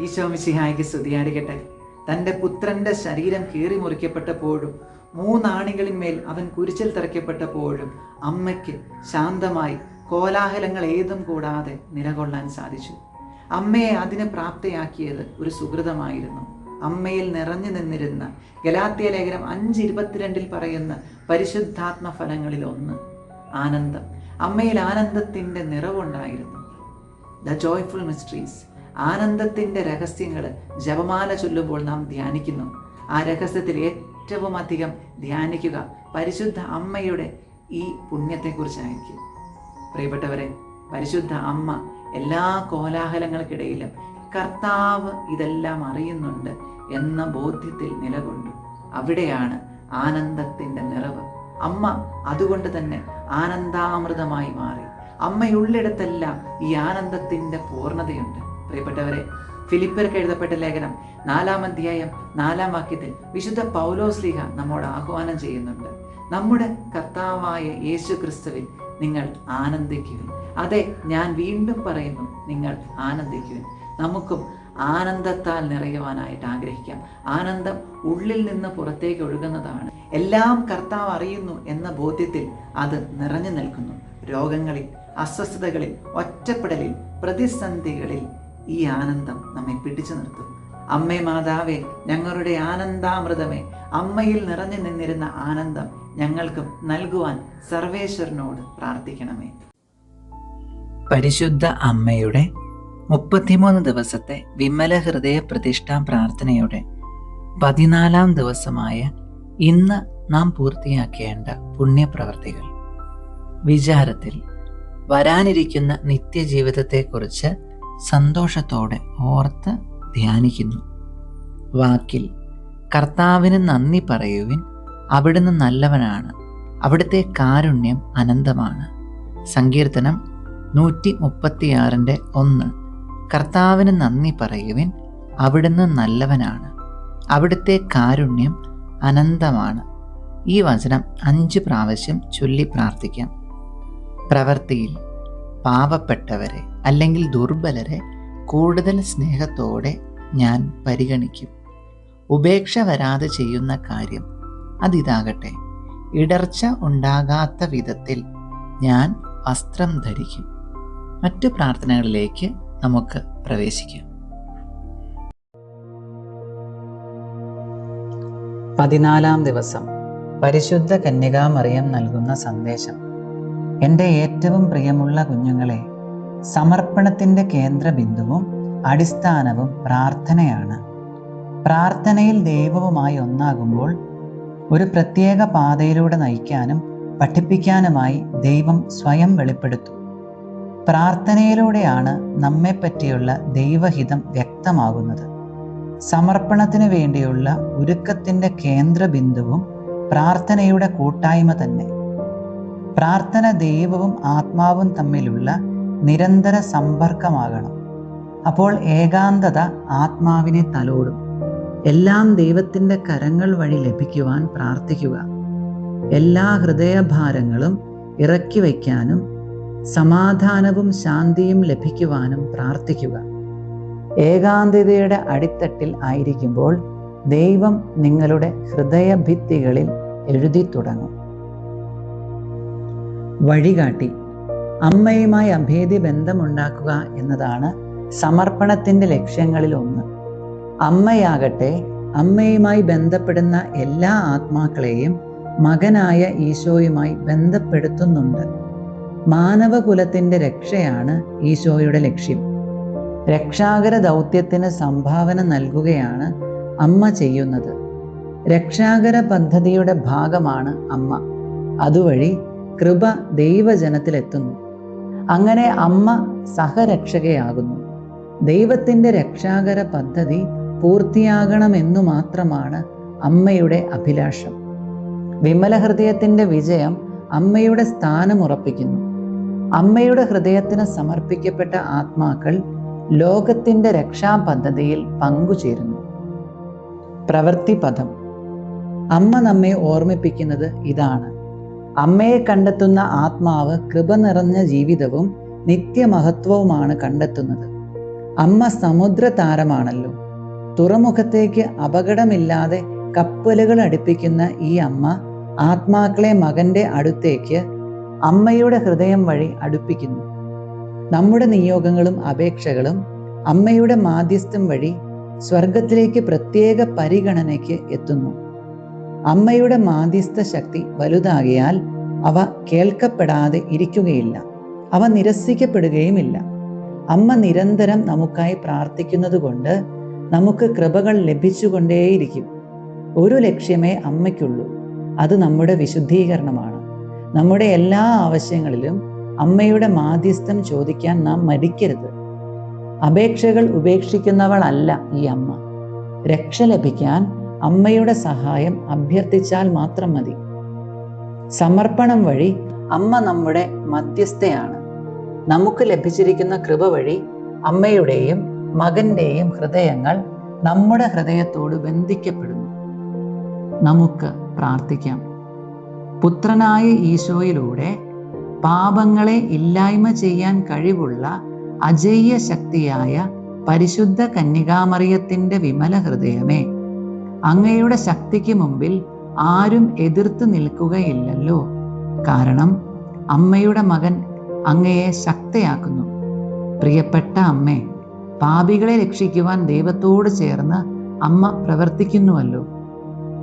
ഈശോ മിശിഹായ്ക്ക് സ്തുതിയായിരിക്കട്ടെ. തന്റെ പുത്രന്റെ ശരീരം കീറി മുറിക്കപ്പെട്ടപ്പോഴും മൂന്നാണികളിന്മേൽ അവൻ കുരിശിൽ തിറയ്ക്കപ്പെട്ടപ്പോഴും അമ്മയ്ക്ക് ശാന്തമായി കോലാഹലങ്ങൾ ഏതും കൂടാതെ നിലകൊള്ളാൻ സാധിച്ചു. അമ്മയെ അതിനെ പ്രാപ്തയാക്കിയത് ഒരു സുഹൃതമായിരുന്നു. അമ്മയിൽ നിറഞ്ഞു നിന്നിരുന്ന ഗലാത്തിയ ലേഖനം അഞ്ച് ഇരുപത്തിരണ്ടിൽ പറയുന്ന പരിശുദ്ധാത്മ ഫലങ്ങളിൽ ഒന്ന് ആനന്ദം. അമ്മയിൽ ആനന്ദത്തിന്റെ നിറവുണ്ടായിരുന്നു. ദ ജോയ്ഫുൾ മിസ്റ്ററീസ് ആനന്ദത്തിന്റെ രഹസ്യങ്ങൾ ജപമാല ചൊല്ലുമ്പോൾ നാം ധ്യാനിക്കുന്നു. ആ രഹസ്യത്തിൽ ഏറ്റവും അധികം ധ്യാനിക്കുക. പരിശുദ്ധ അമ്മയുടെ ഈ പുണ്യത്തെക്കുറിച്ചായിരിക്കും പ്രിയപ്പെട്ടവരെ പരിശുദ്ധ അമ്മ എല്ലാ കോലാഹലങ്ങൾക്കിടയിലും കർത്താവ് ഇതെല്ലാം അറിയുന്നുണ്ട് എന്ന ബോധ്യത്തിൽ നിലകൊണ്ടു. അവിടെയാണ് ആനന്ദത്തിന്റെ നിറവ്. അമ്മ അതുകൊണ്ട് തന്നെ ആനന്ദാമൃതമായി മാറി. അമ്മയുള്ളിടത്തെല്ലാം ഈ ആനന്ദത്തിന്റെ പൂർണതയുണ്ട്. പ്രിയപ്പെട്ടവരെ ഫിലിപ്പർക്ക് എഴുതപ്പെട്ട ലേഖനം നാലാം അധ്യായം നാലാം വാക്യത്തിൽ വിശുദ്ധ പൗലോസ്ലിഹ നമ്മോട് ആഹ്വാനം ചെയ്യുന്നുണ്ട്. നമ്മുടെ കർത്താവായ യേശു ക്രിസ്തുവിൽ നിങ്ങൾ ആനന്ദിക്കുവിൻ. അതെ ഞാൻ വീണ്ടും പറയുന്നു നിങ്ങൾ ആനന്ദിക്കുവിൻ. നമുക്കും ആനന്ദത്താൽ നിറയുവാനായിട്ട് ആഗ്രഹിക്കാം. ആനന്ദം ഉള്ളിൽ നിന്ന് പുറത്തേക്ക് ഒഴുകുന്നതാണ്. എല്ലാം കർത്താവ് അറിയുന്നു എന്ന ബോധ്യത്തിൽ അത് നിറഞ്ഞു നിൽക്കുന്നു. രോഗങ്ങളിൽ അസ്വസ്ഥതകളിൽ ഒറ്റപ്പെടലിൽ പ്രതിസന്ധികളിൽ ഈ ആനന്ദം നമ്മെ പിടിച്ചു നിർത്തും. അമ്മേ മാതാവേ ഞങ്ങളുടെ ആനന്ദാമൃതമേ അമ്മയിൽ നിറഞ്ഞു നിന്നിരുന്ന ആനന്ദം ഞങ്ങൾക്കും നൽകുവാൻ സർവേശ്വരനോട് പ്രാർത്ഥിക്കണമേ. പരിശുദ്ധ അമ്മയുടെ മുപ്പത്തിമൂന്ന് ദിവസത്തെ വിമല ഹൃദയ പ്രതിഷ്ഠാ പ്രാർത്ഥനയുടെ പതിനാലാം ദിവസമായ ഇന്ന് നാം പൂർത്തിയാക്കേണ്ട പുണ്യപ്രവർത്തികൾ. വിചാരത്തിൽ വരാനിരിക്കുന്ന നിത്യജീവിതത്തെക്കുറിച്ച് സന്തോഷത്തോടെ ഓർത്ത് ധ്യാനിക്കുന്നു. വാക്കിൽ കർത്താവിന് നന്ദി പറയുവിൻ അവിടുന്ന് നല്ലവനാണ് അവിടുത്തെ കാരുണ്യം അനന്തമാണ്. സങ്കീർത്തനം നൂറ്റി മുപ്പത്തിയാറിന്റെ ഒന്ന്. കർത്താവിന് നന്ദി പറയുവിൻ അവിടുന്ന് നല്ലവനാണ് അവിടുത്തെ കാരുണ്യം അനന്തമാണ്. ഈ വചനം അഞ്ച് പ്രാവശ്യം ചൊല്ലി പ്രാർത്ഥിക്കാം. പ്രവൃത്തിയിൽ പാവപ്പെട്ടവരെ അല്ലെങ്കിൽ ദുർബലരെ കൂടുതൽ സ്നേഹത്തോടെ ഞാൻ പരിഗണിക്കും. ഉപേക്ഷ വരാതെ ചെയ്യുന്ന കാര്യം അതിതാകട്ടെ. ഇടർച്ച ഉണ്ടാകാത്ത വിധത്തിൽ ഞാൻ വസ്ത്രം ധരിക്കും. മറ്റു പ്രാർത്ഥനകളിലേക്ക് നമുക്ക് പ്രവേശിക്കാം. പതിനാലാം ദിവസം. പരിശുദ്ധ കന്യകാമറിയം നൽകുന്ന സന്ദേശം. എന്റെ ഏറ്റവും പ്രിയമുള്ള കുഞ്ഞുങ്ങളെ സമർപ്പണത്തിന്റെ കേന്ദ്രബിന്ദുവും അടിസ്ഥാനവും പ്രാർത്ഥനയാണ്. പ്രാർത്ഥനയിൽ ദൈവവുമായി ഒന്നാകുമ്പോൾ ഒരു പ്രത്യേക പാതയിലൂടെ നയിക്കാനും പഠിപ്പിക്കാനുമായി ദൈവം സ്വയം വെളിപ്പെടുത്തും. പ്രാർത്ഥനയിലൂടെയാണ് നമ്മെപ്പറ്റിയുള്ള ദൈവഹിതം വ്യക്തമാകുന്നത്. സമർപ്പണത്തിന് വേണ്ടിയുള്ള ഒരുക്കത്തിന്റെ കേന്ദ്രബിന്ദുവും പ്രാർത്ഥനയുടെ കൂട്ടായ്മ തന്നെ. പ്രാർത്ഥന ദൈവവും ആത്മാവും തമ്മിലുള്ള നിരന്തര സമ്പർക്കമാകണം. അപ്പോൾ ഏകാന്തത ആത്മാവിനെ തലോടും. എല്ലാം ദൈവത്തിന്റെ കരങ്ങൾ വഴി ലഭിക്കുവാൻ പ്രാർത്ഥിക്കുക. എല്ലാ ഹൃദയഭാരങ്ങളും ഇറക്കി വയ്ക്കാനും സമാധാനവും ശാന്തിയും ലഭിക്കുവാനും പ്രാർത്ഥിക്കുക. ഏകാന്തതയുടെ അടിത്തട്ടിൽ ആയിരിക്കുമ്പോൾ ദൈവം നിങ്ങളുടെ ഹൃദയഭിത്തികളിൽ എഴുതി തുടങ്ങും വഴികാട്ടി. അമ്മയുമായി അഭേദ്യ ബന്ധമുണ്ടാക്കുക എന്നതാണ് സമർപ്പണത്തിന്റെ ലക്ഷ്യങ്ങളിൽ ഒന്ന്. അമ്മയാകട്ടെ അമ്മയുമായി ബന്ധപ്പെടുന്ന എല്ലാ ആത്മാക്കളെയും മകനായ ഈശോയുമായി ബന്ധപ്പെടുത്തുന്നുണ്ട്. മാനവകുലത്തിന്റെ രക്ഷയാണ് ഈശോയുടെ ലക്ഷ്യം. രക്ഷാകര ദൗത്യത്തിന് സംഭാവന നൽകുകയാണ് അമ്മ ചെയ്യുന്നത്. രക്ഷാകര പദ്ധതിയുടെ ഭാഗമാണ് അമ്മ. അതുവഴി കൃപ ദൈവജനത്തിലെത്തുന്നു. അങ്ങനെ അമ്മ സഹരക്ഷകയാകുന്നു. ദൈവത്തിന്റെ രക്ഷാകര പദ്ധതി പൂർത്തിയാകണമെന്നു മാത്രമാണ് അമ്മയുടെ അഭിലാഷം. വിമല ഹൃദയത്തിന്റെ വിജയം അമ്മയുടെ സ്ഥാനം ഉറപ്പിക്കുന്നു അമ്മയുടെ ഹൃദയത്തിന് സമർപ്പിക്കപ്പെട്ട ആത്മാക്കൾ ലോകത്തിന്റെ രക്ഷാപദ്ധതിയിൽ പങ്കുചേരുന്നു. പ്രവൃത്തി പദം അമ്മ നമ്മെ ഓർമ്മിപ്പിക്കുന്നത് ഇതാണ്. അമ്മയെ കണ്ടെത്തുന്ന ആത്മാവ് കൃപ നിറഞ്ഞ ജീവിതവും നിത്യമഹത്വവുമാണ് കണ്ടെത്തുന്നത്. അമ്മ സമുദ്ര താരമാണല്ലോ തുറമുഖത്തേക്ക് അപകടമില്ലാതെ കപ്പലുകൾ അടുപ്പിക്കുന്ന ഈ അമ്മ ആത്മാക്കളെ മകന്റെ അടുത്തേക്ക് അമ്മയുടെ ഹൃദയം വഴി അടുപ്പിക്കുന്നു. നമ്മുടെ നിയോഗങ്ങളും അപേക്ഷകളും അമ്മയുടെ മാധ്യസ്ഥം വഴി സ്വർഗത്തിലേക്ക് പ്രത്യേക പരിഗണനയ്ക്ക് എത്തുന്നു. അമ്മയുടെ മാധ്യസ്ഥ ശക്തി വലുതാകിയാൽ അവ കേൾക്കപ്പെടാതെ ഇരിക്കുകയില്ല. അവ നിരസിക്കപ്പെടുകയുമില്ല. അമ്മ നിരന്തരം നമുക്കായി പ്രാർത്ഥിക്കുന്നത് കൊണ്ട് നമുക്ക് കൃപകൾ ലഭിച്ചുകൊണ്ടേയിരിക്കും. ഒരു ലക്ഷ്യമേ അമ്മയ്ക്കുള്ളൂ. അത് നമ്മുടെ വിശുദ്ധീകരണമാണ്. നമ്മുടെ എല്ലാ ആവശ്യങ്ങളിലും അമ്മയുടെ മാധ്യസ്ഥം ചോദിക്കാൻ നാം മടിക്കരുത്. അപേക്ഷകൾ ഉപേക്ഷിക്കുന്നവളല്ല ഈ അമ്മ. രക്ഷ ലഭിക്കാൻ അമ്മയുടെ സഹായം അഭ്യർത്ഥിച്ചാൽ മാത്രം മതി. സമർപ്പണം വഴി അമ്മ നമ്മുടെ മധ്യസ്ഥയാണ്. നമുക്ക് ലഭിച്ചിരിക്കുന്ന കൃപ വഴി അമ്മയുടെയും മകന്റെയും ഹൃദയങ്ങൾ നമ്മുടെ ഹൃദയത്തോട് ബന്ധിക്കപ്പെടുന്നു. നമുക്ക് പ്രാർത്ഥിക്കാം. പുത്രനായ ഈശോയിലൂടെ പാപങ്ങളെ ഇല്ലായ്മ ചെയ്യാൻ കഴിവുള്ള അജയ്യ ശക്തിയായ പരിശുദ്ധ കന്യകാമറിയത്തിന്റെ വിമല ഹൃദയമേ അങ്ങയുടെ ശക്തിക്ക് മുമ്പിൽ ആരും എതിർത്ത് നിൽക്കുകയില്ലല്ലോ. കാരണം അമ്മയുടെ മകൻ അങ്ങയെ ശക്തയാക്കുന്നു. പ്രിയപ്പെട്ട അമ്മേ പാപികളെ രക്ഷിക്കുവാൻ ദൈവത്തോട് ചേർന്ന് അമ്മ പ്രവർത്തിക്കുന്നുവല്ലോ.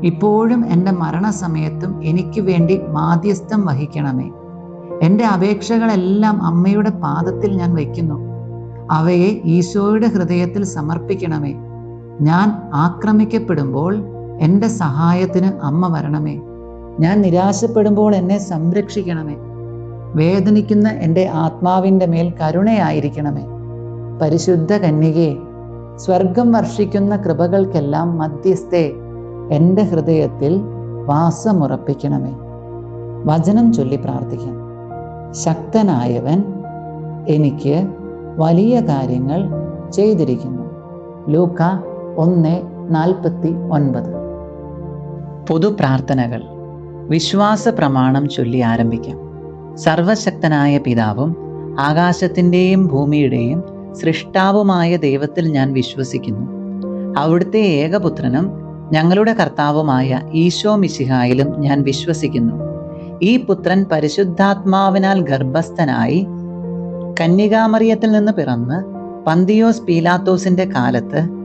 ഇപ്പോഴും എന്റെ മരണസമയത്തും എനിക്ക് വേണ്ടി മാധ്യസ്ഥം വഹിക്കണമേ. എന്റെ അപേക്ഷകളെല്ലാം അമ്മയുടെ പാദത്തിൽ ഞാൻ വയ്ക്കുന്നു. അവയെ ഈശോയുടെ ഹൃദയത്തിൽ സമർപ്പിക്കണമേ. ഞാൻ ആക്രമിക്കപ്പെടുമ്പോൾ എന്റെ സഹായത്തിന് അമ്മ വരണമേ. ഞാൻ നിരാശപ്പെടുമ്പോൾ എന്നെ സംരക്ഷിക്കണമേ. വേദനിക്കുന്ന എന്റെ ആത്മാവിന്റെ മേൽ കരുണയായിരിക്കണമേ. പരിശുദ്ധ കന്യകേ സ്വർഗം വർഷിക്കുന്ന കൃപകൾക്കെല്ലാം മധ്യസ്ഥേ എന്റെ ഹൃദയത്തിൽ വാസമുറപ്പിക്കണമേ. വചനം ചൊല്ലി പ്രാർത്ഥിക്കാം. ശക്തനായവൻ എനിക്ക് വലിയ കാര്യങ്ങൾ ചെയ്തിരിക്കുന്നു. ലൂക്ക ഒന്ന് നാൽപ്പത്തി ഒൻപത്. പൊതുപ്രാർത്ഥനകൾ. വിശ്വാസ പ്രമാണം ചൊല്ലി ആരംഭിക്കാം. സർവശക്തനായ പിതാവും ആകാശത്തിന്റെയും ഭൂമിയുടെയും സൃഷ്ടാവുമായ ദൈവത്തിൽ ഞാൻ വിശ്വസിക്കുന്നു. അവിടുത്തെ ഏകപുത്രനും ഞങ്ങളുടെ കർത്താവുമായ ഈശോ മിശിഹായിലും ഞാൻ വിശ്വസിക്കുന്നു. ഈ പുത്രൻ പരിശുദ്ധാത്മാവിനാൽ ഗർഭസ്ഥനായി കന്യകാമറിയത്തിൽ നിന്ന് പിറന്ന് പന്തിയോസ് പീലാത്തോസിന്റെ കാലത്ത്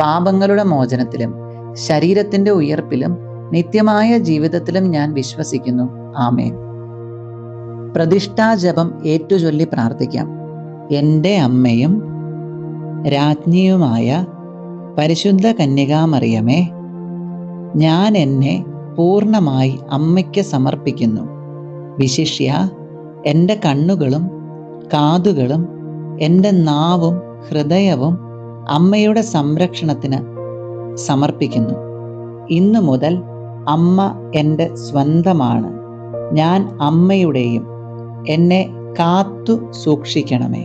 പാപങ്ങളുടെ മോചനത്തിലും ശരീരത്തിന്റെ ഉയർപ്പിലും നിത്യമായ ജീവിതത്തിലും ഞാൻ വിശ്വസിക്കുന്നു. ആമേൻ. പ്രതിഷ്ഠാജപം ഏറ്റുചൊല്ലി പ്രാർത്ഥിക്കാം. എന്റെ അമ്മയും രാജ്ഞിയുമായ പരിശുദ്ധ കന്യകാമറിയമേ ഞാൻ എന്നെ പൂർണമായി അമ്മയ്ക്ക് സമർപ്പിക്കുന്നു. വിശിഷ്യ എന്റെ കണ്ണുകളും കാതുകളും എന്റെ നാവും ഹൃദയവും അമ്മയുടെ സംരക്ഷണത്തിന് സമർപ്പിക്കുന്നു. ഇന്നു മുതൽ അമ്മ എന്റെ സ്വന്തമാണ്. ഞാൻ അമ്മയുടെയും എന്നെ കാത്തു സൂക്ഷിക്കണമേ.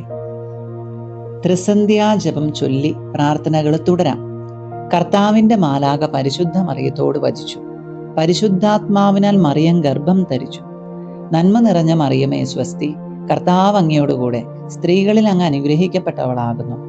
ത്രിസന്ധ്യാജപം ചൊല്ലി പ്രാർത്ഥനകൾ തുടരാം. കർത്താവിന്റെ മാലാക പരിശുദ്ധ മറിയത്തോട് വചിച്ചു. പരിശുദ്ധാത്മാവിനാൽ മറിയം ഗർഭം ധരിച്ചു. നന്മ നിറഞ്ഞ മറിയമേ സ്വസ്തി കർത്താവ് അങ്ങയോടുകൂടെ സ്ത്രീകളിൽ അങ്ങ് അനുഗ്രഹിക്കപ്പെട്ടവളാകുന്നു.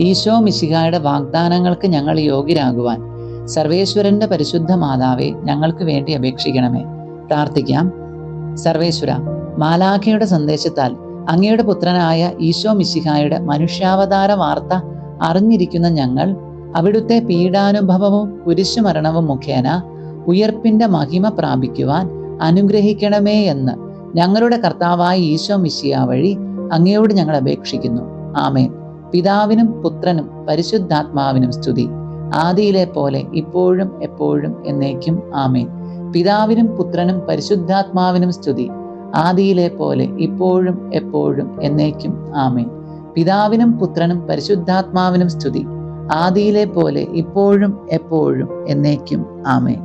ഈശോ മിശിഹായുടെ വാഗ്ദാനങ്ങൾക്ക് ഞങ്ങൾ യോഗ്യരാകുവാൻ സർവേശ്വരന്റെ പരിശുദ്ധ മാതാവെ ഞങ്ങൾക്ക് വേണ്ടി അപേക്ഷിക്കണമേ. പ്രാർത്ഥിക്കാം. സർവേശ്വര മാലാഖയുടെ സന്ദേശത്താൽ അങ്ങയുടെ പുത്രനായ ഈശോ മിശിഹായുടെ മനുഷ്യാവതാര വാർത്ത അറിഞ്ഞിരിക്കുന്ന ഞങ്ങൾ അവിടുത്തെ പീഡാനുഭവവും കുരിശുമരണവും മുഖേന ഉയർപ്പിന്റെ മഹിമ പ്രാപിക്കുവാൻ അനുഗ്രഹിക്കണമേ എന്ന് ഞങ്ങളുടെ കർത്താവായ ഈശോ മിശിയ വഴി അങ്ങയോട് ഞങ്ങൾ അപേക്ഷിക്കുന്നു. ആമേൻ. പിതാവിനും പുത്രനും പരിശുദ്ധാത്മാവിനും സ്തുതി. ആദിയിലെ പോലെ ഇപ്പോഴും എപ്പോഴും എന്നേക്കും ആമേൻ. പിതാവിനും പുത്രനും പരിശുദ്ധാത്മാവിനും സ്തുതി. ആദിയിലെ പോലെ ഇപ്പോഴും എപ്പോഴും എന്നേക്കും ആമേൻ. പിതാവിനും പുത്രനും പരിശുദ്ധാത്മാവിനും സ്തുതി. ആദിയിലെ പോലെ ഇപ്പോഴും എപ്പോഴും എന്നേക്കും ആമേൻ.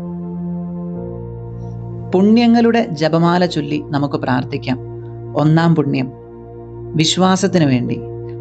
പുണ്യങ്ങളുടെ ജപമാല ചൊല്ലി നമുക്ക് പ്രാർത്ഥിക്കാം. ഒന്നാം പുണ്യം. വിശ്വാസത്തിനു വേണ്ടി.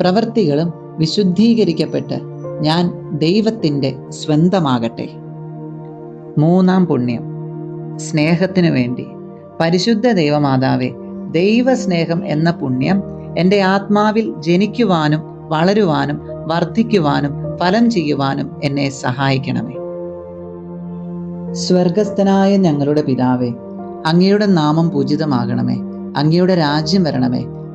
പ്രവൃത്തികളും വിശുദ്ധീകരിക്കപ്പെട്ട് ഞാൻ ദൈവത്തിന്റെ സ്വന്തമാകട്ടെ. മൂന്നാം പുണ്യം. സ്നേഹത്തിനു വേണ്ടി. പരിശുദ്ധ ദൈവമാതാവെ ദൈവസ്നേഹം എന്ന പുണ്യം എന്റെ ആത്മാവിൽ ജനിക്കുവാനും വളരുവാനും വർദ്ധിക്കുവാനും ഫലം ചെയ്യുവാനും എന്നെ സഹായിക്കണമേ. സ്വർഗസ്ഥനായ ഞങ്ങളുടെ പിതാവേ അങ്ങയുടെ നാമം പൂജിതമാകണമേ. അങ്ങയുടെ രാജ്യം വരണമേ.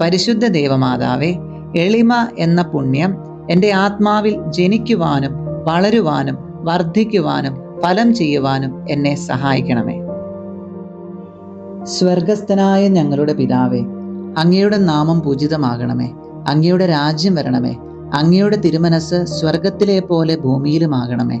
പരിശുദ്ധ ദേവമാതാവെ എളിമ എന്ന പുണ്യം എന്റെ ആത്മാവിൽ ജനിക്കുവാനും വളരുവാനും വർദ്ധിക്കുവാനും ഫലം ചെയ്യുവാനും എന്നെ സഹായിക്കണമേ. സ്വർഗസ്ഥനായ ഞങ്ങളുടെ പിതാവേ അങ്ങയുടെ നാമം പൂജിതമാകണമേ. അങ്ങയുടെ രാജ്യം വരണമേ. അങ്ങയുടെ തിരുമനസ് സ്വർഗത്തിലെ പോലെ ഭൂമിയിലുമാകണമേ.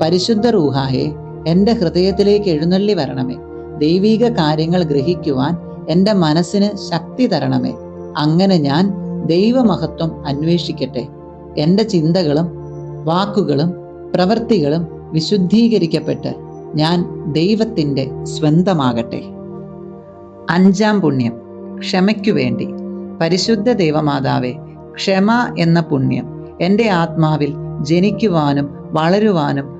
പരിശുദ്ധ റൂഹായെ എന്റെ ഹൃദയത്തിലേക്ക് എഴുന്നള്ളി വരണമേ. ദൈവീക കാര്യങ്ങൾ ഗ്രഹിക്കുവാൻ എന്റെ മനസ്സിന് ശക്തി തരണമേ. അങ്ങനെ ഞാൻ ദൈവമഹത്വം അന്വേഷിക്കട്ടെ. എന്റെ ചിന്തകളും വാക്കുകളും പ്രവൃത്തികളും വിശുദ്ധീകരിക്കപ്പെട്ട് ഞാൻ ദൈവത്തിന്റെ സ്വന്തമാകട്ടെ. അഞ്ചാം പുണ്യം. ക്ഷമയ്ക്കു വേണ്ടി. പരിശുദ്ധ ദൈവമാതാവേ ക്ഷമ എന്ന പുണ്യം എന്റെ ആത്മാവിൽ ജനിക്കുവാനും വളരുവാനും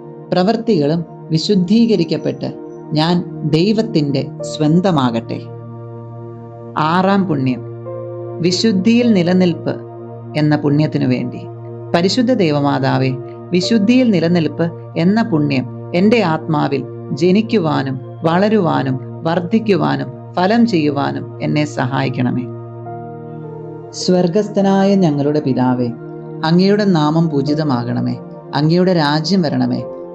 പ്രവൃത്തികളും വിശുദ്ധീകരിക്കപ്പെട്ട് ഞാൻ ദൈവത്തിന്റെ സ്വന്തമാകട്ടെ. ആറാം പുണ്യം. വിശുദ്ധിയിൽ നിലനിൽപ്പ് എന്ന പുണ്യത്തിനു വേണ്ടി. പരിശുദ്ധ ദൈവമാതാവെ വിശുദ്ധിയിൽ നിലനിൽപ്പ് എന്ന പുണ്യം എന്റെ ആത്മാവിൽ ജനിക്കുവാനും വളരുവാനും വർദ്ധിക്കുവാനും ഫലം ചെയ്യുവാനും എന്നെ സഹായിക്കണമേ. സ്വർഗസ്ഥനായ ഞങ്ങളുടെ പിതാവേ അങ്ങയുടെ നാമം പൂജിതമാകണമേ. അങ്ങയുടെ രാജ്യം വരണമേ.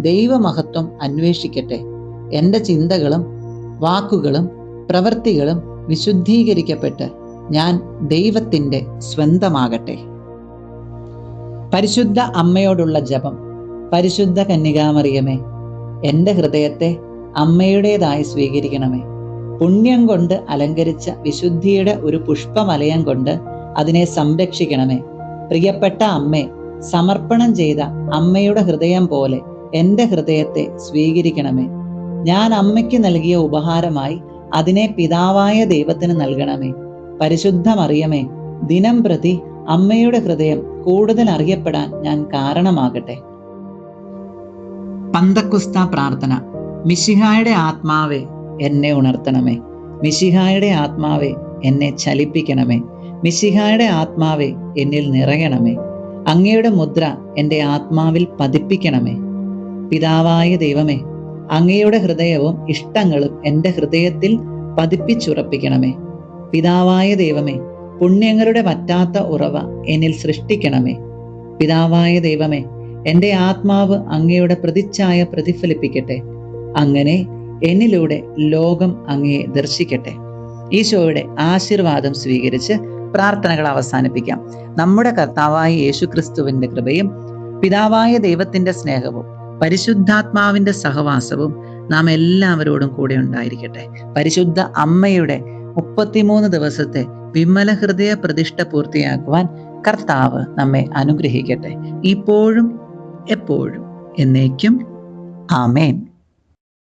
ദൈവമഹത്വം അന്വേഷിക്കട്ടെ. എന്റെ ചിന്തകളും വാക്കുകളും പ്രവൃത്തികളും വിശുദ്ധീകരിക്കപ്പെട്ട് ഞാൻ ദൈവത്തിന്റെ സ്വന്തമാകട്ടെ. പരിശുദ്ധ അമ്മയോടുള്ള ജപം. പരിശുദ്ധ കന്യകാമറിയമേ എന്റെ ഹൃദയത്തെ അമ്മയുടേതായി സ്വീകരിക്കണമേ. പുണ്യം കൊണ്ട് അലങ്കരിച്ച വിശുദ്ധിയുടെ ഒരു പുഷ്പമലയം കൊണ്ട് അതിനെ സംരക്ഷിക്കണമേ. പ്രിയപ്പെട്ട അമ്മേ സമർപ്പണം ചെയ്ത അമ്മയുടെ ഹൃദയം പോലെ എന്റെ ഹൃദയത്തെ സ്വീകരിക്കണമേ. ഞാൻ അമ്മയ്ക്ക് നൽകിയ ഉപഹാരമായി അതിനെ പിതാവായ ദൈവത്തിന് നൽകണമേ. പരിശുദ്ധ മറിയമേ ദിനം പ്രതി അമ്മയുടെ ഹൃദയം കൂടുതൽ അറിയപ്പെടാൻ ഞാൻ കാരണമാകട്ടെ. പന്തക്കുസ്ത പ്രാർത്ഥന. മിശിഹായുടെ ആത്മാവെ എന്നെ ഉണർത്തണമേ. മിശിഹായുടെ ആത്മാവെ എന്നെ ചലിപ്പിക്കണമേ. മിശിഹായുടെ ആത്മാവെ എന്നിൽ നിറയണമേ. അങ്ങയുടെ മുദ്ര എന്റെ ആത്മാവിൽ പതിപ്പിക്കണമേ. പിതാവായ ദൈവമേ അങ്ങയുടെ ഹൃദയവും ഇഷ്ടങ്ങളും എന്റെ ഹൃദയത്തിൽ പതിപ്പിച്ചുറപ്പിക്കണമേ. പിതാവായ ദൈവമേ പുണ്യങ്ങളുടെ പറ്റാത്ത ഉറവ എന്നിൽ സൃഷ്ടിക്കണമേ. പിതാവായ ദൈവമേ എന്റെ ആത്മാവ് അങ്ങയുടെ പ്രതിച്ഛായ പ്രതിഫലിപ്പിക്കട്ടെ. അങ്ങനെ എന്നിലൂടെ ലോകം അങ്ങയെ ദർശിക്കട്ടെ. ഈശോയുടെ ആശീർവാദം സ്വീകരിച്ച് പ്രാർത്ഥനകൾ അവസാനിപ്പിക്കാം. നമ്മുടെ കർത്താവായ യേശു ക്രിസ്തുവിന്റെ കൃപയും പിതാവായ ദൈവത്തിന്റെ സ്നേഹവും പരിശുദ്ധാത്മാവിന്റെ സഹവാസവും നാം എല്ലാവരോടും കൂടെ ഉണ്ടായിരിക്കട്ടെ. പരിശുദ്ധ അമ്മയുടെ മുപ്പത്തിമൂന്ന് ദിവസത്തെ വിമല ഹൃദയ പ്രതിഷ്ഠ പൂർത്തിയാക്കുവാൻ കർത്താവ് നമ്മെ അനുഗ്രഹിക്കട്ടെ. ഇപ്പോഴും എപ്പോഴും എന്നേക്കും. ആമേൻ.